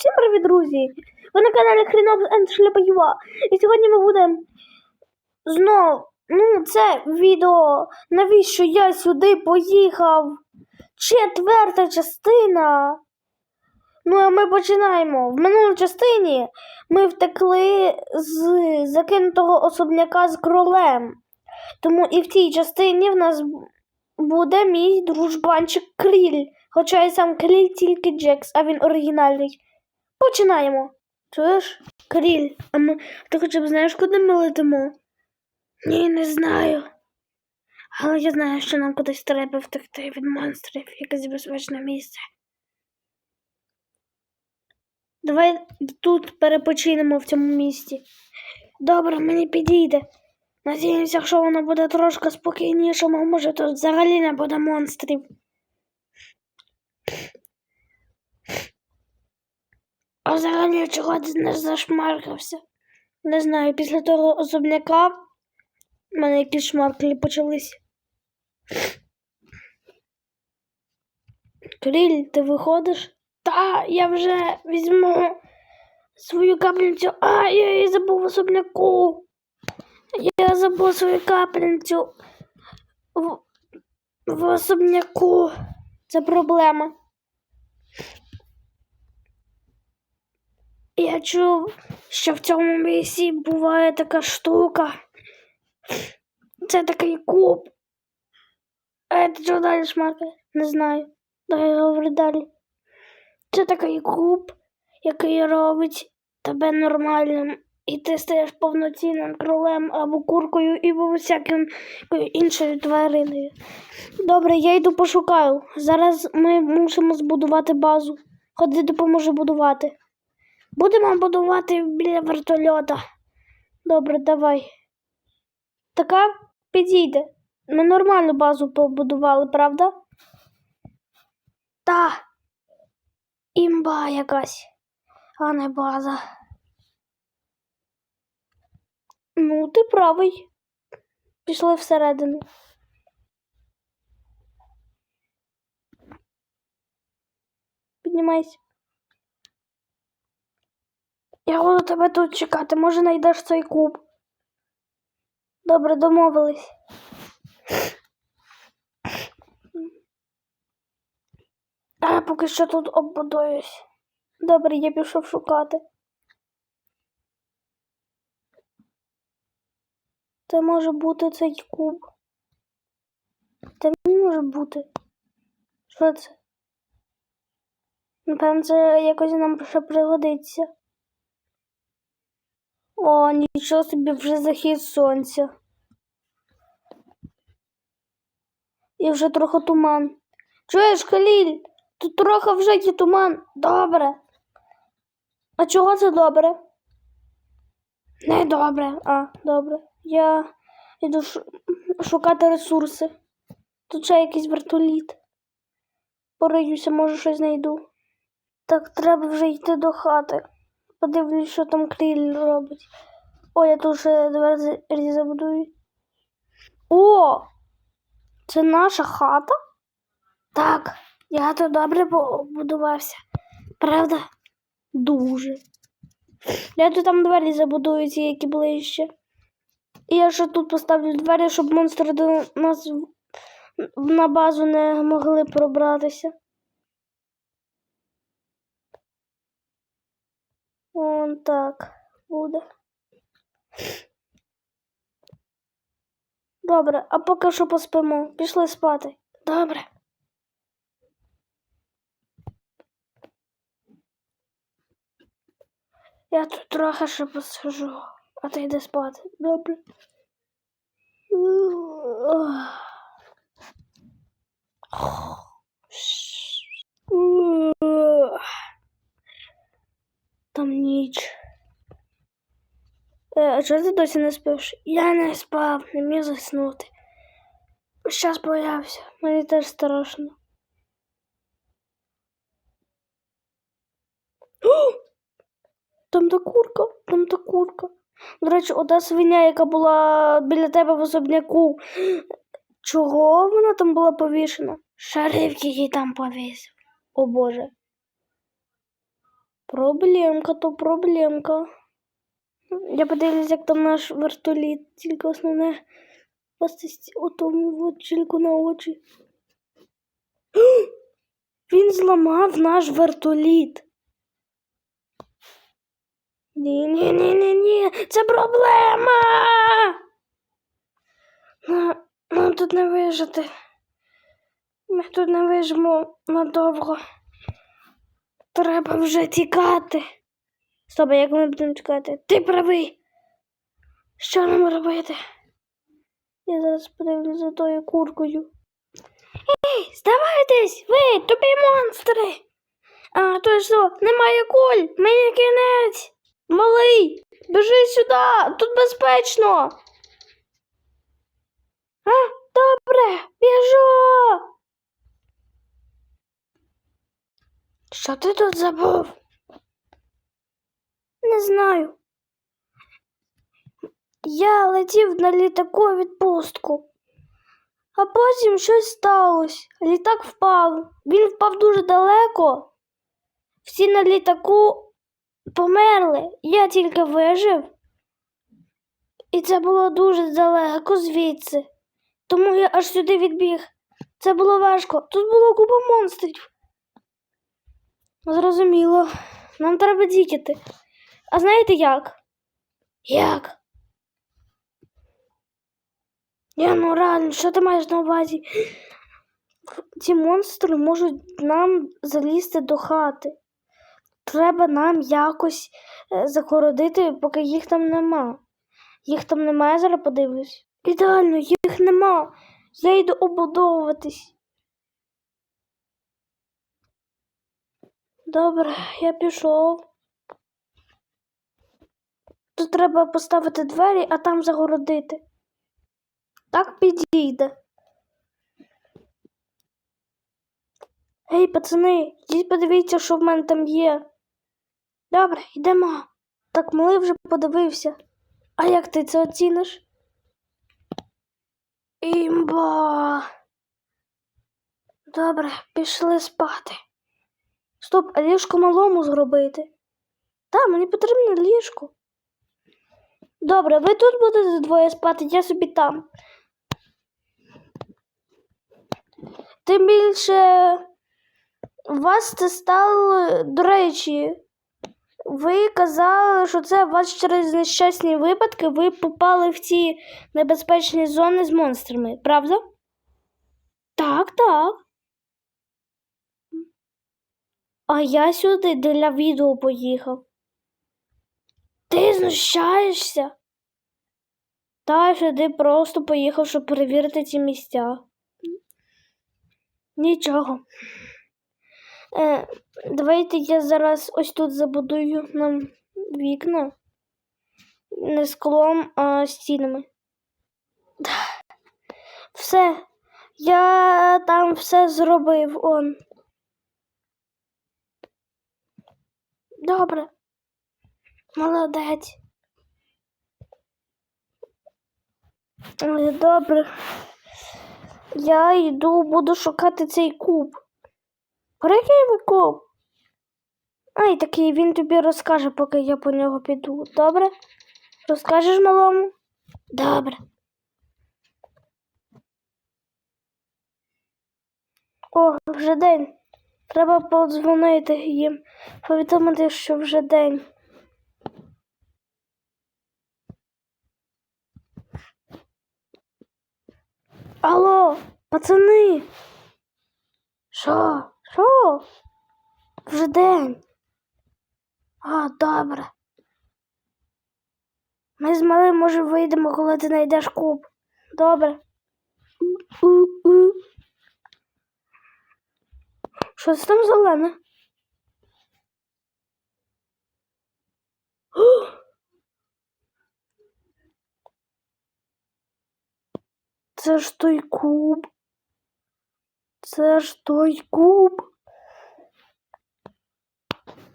Всім привіт, друзі! Ви на каналі Хрінобс енд Шляпаюва. І сьогодні ми будемо знов, ну, це відео, навіщо я сюди поїхав. Четверта частина. Ну, а ми починаємо. В минулій частині ми втекли з закинутого особняка з кролем. Тому і в цій частині в нас буде мій дружбанчик Кріль. Хоча і сам Кріль тільки Джекс, а він оригінальний. Починаємо. Чуєш? Кріль, а ми ти хоча б знаєш, куди ми летимо? Ні, не знаю. Але я знаю, що нам кудись треба втекти від монстрів, якесь безпечне місце. Давай тут перепочинемо в цьому місці. Добре, мені підійде. Надіємося, що воно буде трошки спокійнішим, а може тут взагалі не буде монстрів. А взагалі чого ти не зашмаркався? Не знаю, після того особняка в мене якісь шмарклі почалися. Кріль, ти виходиш? Та, я вже візьму свою капельницю. А, я її забув в особняку. Я забув свою капельницю в, в особняку. Це проблема. Я чув, що в цьому місці буває така штука. Це такий куб. А ти чого далі шмаркає? Не знаю. Давай говори далі. Це такий куб, який робить тебе нормальним. І ти стаєш повноцінним кролем або куркою, або всяким іншою твариною. Добре, я йду пошукаю. Зараз ми мусимо збудувати базу. Ходи допоможу будувати. Будемо будувати біля вертольота. Добре, давай. Така підійде. Ми нормальну базу побудували, правда? Та. Імба якась, а не база. Ну, ти правий. Пішли всередину. Піднімайся. Я буду тебе тут чекати, може знайдеш цей куб. Добре, домовились. А поки що тут оббудуюсь. Добре, я пішов шукати. Це може бути цей куб. Це він може бути. Що це? Напевно, це якось нам ще пригодиться. О, нічого собі вже захід сонця. І вже трохи туман. Чуєш, Халіль? Тут трохи вже є туман. Добре. А чого це добре? Не добре. А, добре. Я йду шукати ресурси. Тут ще якийсь вертоліт. Пориюся, може щось знайду. Так, треба вже йти до хати. Подивлюсь, що там кріль робить. О, я тут ще двері забудую. О! Це наша хата? Так, я тут добре побудувався. Правда? Дуже. Я тут там двері забудую, ці, які були ще. І я ще тут поставлю двері, щоб монстри до нас на базу не могли пробратися. Вон так буде. Добре, а поки що поспимо. Пішли спати. Добре. Я тут трохи ще посижу, а ти йди спати. Добре. Там ніч. Е, а чого ти досі не спиш? Я не спав, не міг заснути. Щас боявся, мені теж страшно. О! Там та курка, там та курка. До речі, ота свиня, яка була біля тебе в особняку. Чого вона там була повішена? Шариф її там повісив. О Боже. Проблемка то проблемка. Я подивлюсь, як там наш вертоліт, тільки основне постись у тому от на очі. Він зламав наш вертоліт. Ні, ні, ні, ні, ні, це проблема. Нам тут не вижити. Ми тут не вижимо надовго. Треба вже тікати. Стоп, як ми будемо тікати? Ти правий. Що нам робити? Я зараз подивлюсь за тою куркою. Ей, здавайтесь, ви, тупі монстри. А, то що, немає куль, мені кінець. Малий, біжи сюди, тут безпечно. А, добре, біжу. Що ти тут забув? Не знаю. Я летів на літаку відпустку, а потім щось сталося. Літак впав. Він впав дуже далеко. Всі на літаку померли. Я тільки вижив. І це було дуже далеко звідси. Тому я аж сюди відбіг. Це було важко. Тут було купа монстрів. Зрозуміло. Нам треба тікати. А знаєте як? Як? Я ну реально, що ти маєш на увазі? Ці монстри можуть нам залізти до хати. Треба нам якось е, загородити, поки їх там нема. Їх там немає, зараз подивлюсь. Ідеально, їх нема. Я йду обудовуватись. Добре, я пішов. Тут треба поставити двері, а там загородити. Так підійде. Гей, пацани, йдіть подивіться, що в мене там є. Добре, йдемо. Так малий вже подивився. А як ти це оціниш? Імба. Добре, пішли спати. Стоп, а ліжко малому зробити. Та, мені потрібно ліжко. Добре, ви тут будете двоє спати, я собі там. Тим більше вас це стало, до речі, ви казали, що це у вас через нещасні випадки ви попали в ці небезпечні зони з монстрами, правда? Так, так. А я сюди для відео поїхав. Ти знущаєшся? Та сюди просто поїхав, щоб перевірити ці місця. Нічого. Е, давайте я зараз ось тут забудую нам вікна. Не склом, а стінами. Все. Я там все зробив он. Добре. Молодець. Добре. Я йду, буду шукати цей куб. Про який ви куб? Ай, такий він тобі розкаже, поки я по нього піду. Добре? Розкажеш малому? Добре. О, вже день. Треба подзвонити їм, повідомити, що вже день. Алло, пацани. Що? Що? Вже день. А, добре. Ми з малим, може, вийдемо, коли ти знайдеш куб. Добре. У-у. Що це там зелене? Це ж той куб. Це ж той куб.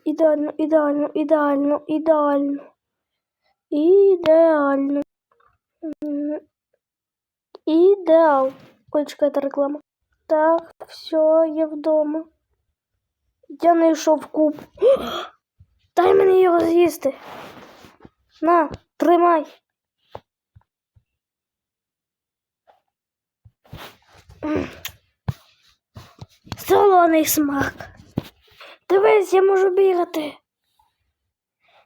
Ідеально, ідеально, ідеально, ідеально. Ідеально. Ідеал. Ой, чекайте реклама. Так, все, я вдома. Я знайшов куб. Дай мені його з'їсти. На, тримай. Солоний смак. Дивись, я можу бігати.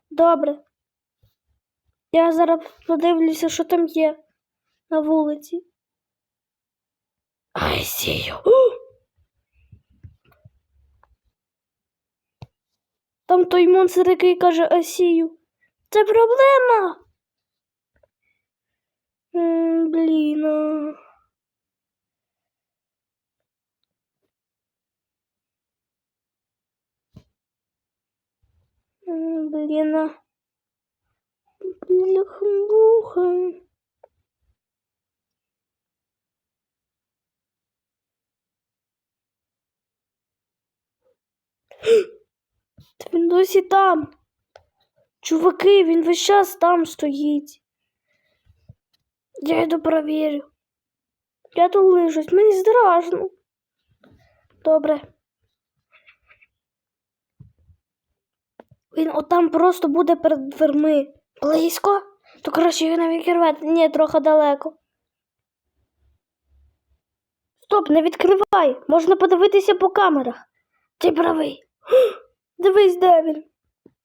Добре. Я зараз подивлюся, що там є на вулиці. Ай, сію. Там той монстр, який каже Асію. Це проблема. Блін. а. М, Блін. Та він досі там. Чуваки, він весь час там стоїть. Я йду перевірю. Я тут лишусь, мені страшно. Добре. Він отам просто буде перед дверми. Близько? То краще його не відкривати. Ні, трохи далеко. Стоп, не відкривай. Можна подивитися по камерах. Ти правий. Дивись, де він.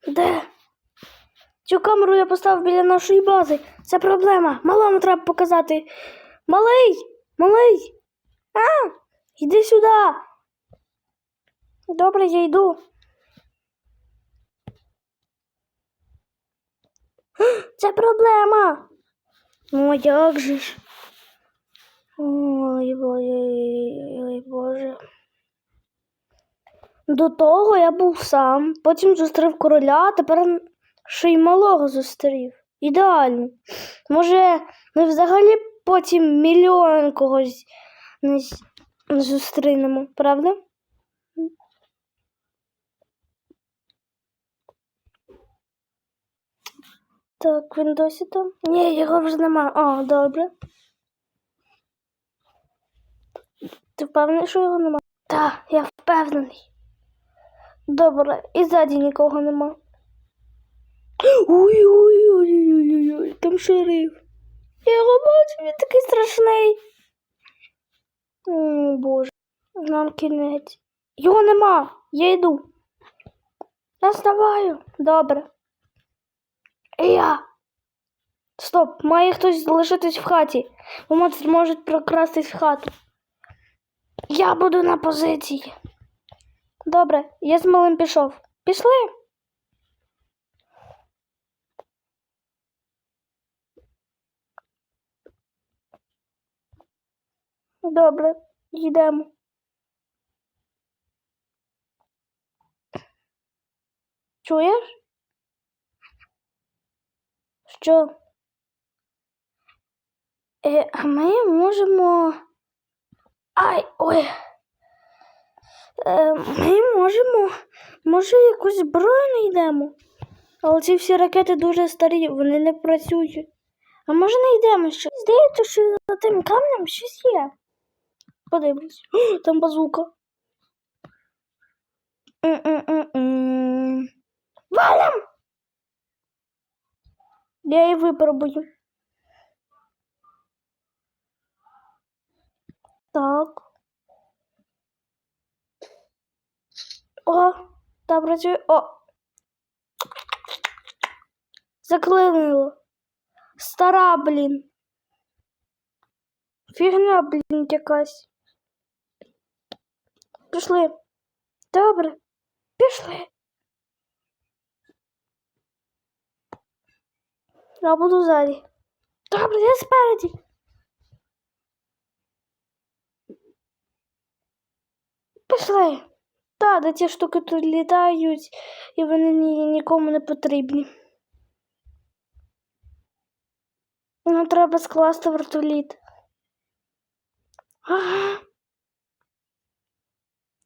Де? Цю камеру я поставив біля нашої бази. Це проблема. Малому треба показати. Малий! Малий! А! Йди сюди. Добре, я йду. Це проблема. Ну, як же ж? Ой, ой, ой, ой, Боже. До того я був сам, потім зустрів короля, а тепер ще й малого зустрів. Ідеально. Може, ми взагалі потім мільйон когось не зустрінемо, правда? Так, він досі там? Ні, його вже нема. О, добре. Ти впевнений, що його нема? Так, я впевнений. Добре, і ззаді нікого нема. Ой-ой-ой-ой-ой-ой, там шериф. Я його бачу, він такий страшний. О, Боже, нам кінець. Його нема, я йду. Я вставаю. Добре. І я. Стоп, має хтось залишитись в хаті, монстр може прокрастись в хату. Я буду на позиції. Добре, я з малим пішов. Пішли. Добре, йдемо. Чуєш? Що? Е, а ми можемо. Ай, ой. Е, ми можемо. Може, якусь зброю знайдемо. Але ці всі ракети дуже старі, вони не працюють. А може не йдемо ще? Здається, що за тим камнем щось є. Подивлюсь. О, там базука. Валям! Я її випробую. Так. О, та працює. О. Заклинило. Стара, блін. Фігня, блін, якась. Пішли. Добре. Пішли. Я буду ззаді. Добре, я спереді. Пішли. Та, де ці штуки тут літають, і вони ні, нікому не потрібні. Нам треба скласти вертоліт. Ага.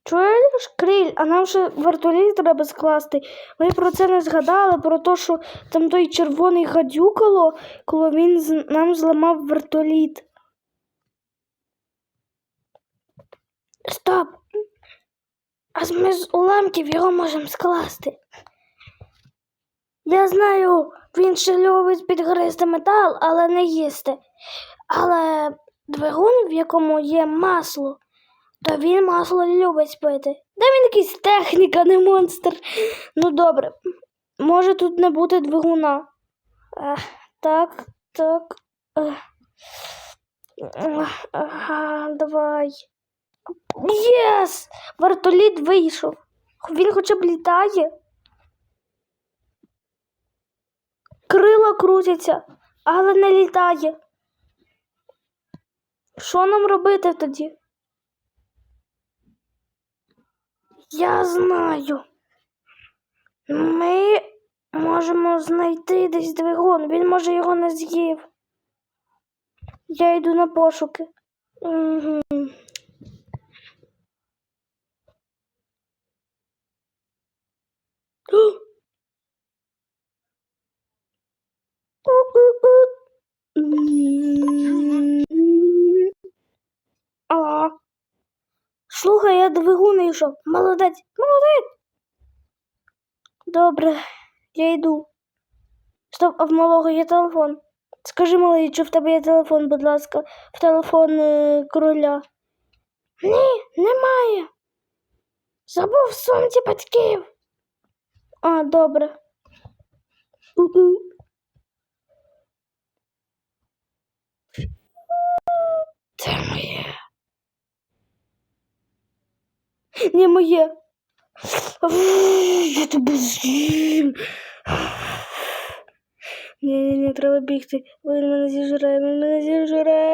Чуєш, Кріль, а нам ще вертоліт треба скласти. Ми про це не згадали, про те, що там той червоний гадюкало, коли він нам зламав вертоліт. Стоп! А ми з уламків його можемо скласти. Я знаю, він ще любить підгризти метал, але не їсти. Але двигун, в якому є масло, то він масло любить пити. Де він якийсь технік, а не монстр. Ну добре, може тут не бути двигуна. Ех, так, так. ех. Ех, Ага, давай. Єс! Вертоліт вийшов. Він хоча б літає. Крила крутяться, але не літає. Що нам робити тоді? Я знаю. Ми можемо знайти десь двигун. Він може його не з'їв. Я йду на пошуки. Угу. А. Слухай, я двигун йшов. Молодець, молодець. Добре, я йду. Стоп, а в малого є телефон. Скажи, малий, чи в тебе є телефон, будь ласка, в телефон е, короля. Ні, немає. Забув в сумці батьків. А, добре. Це моє. Не моє. Я тебе з'їм. Ні, ні, ні, треба бігти. Він мене зіжре, він мене зіжре.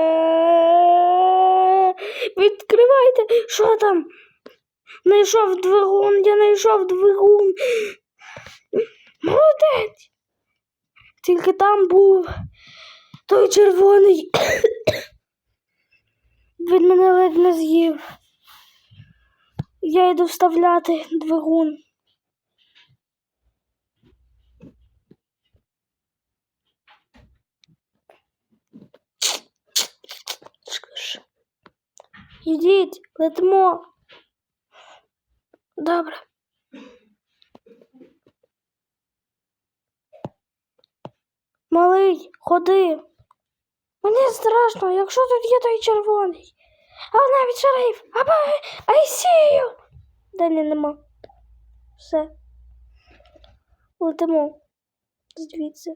Відкривайте, що там? Найшов двигун, я знайшов двигун. Молодець. Тільки там був той червоний. Він мене ледь не з'їв. Я йду вставляти двигун. Шкш. Ідіть, летимо. Добре. Малий, ходи. Мені страшно, якщо тут є той червоний. А навіть шериф. Або айсію. Далі нема. Все. Летимо. Звідси.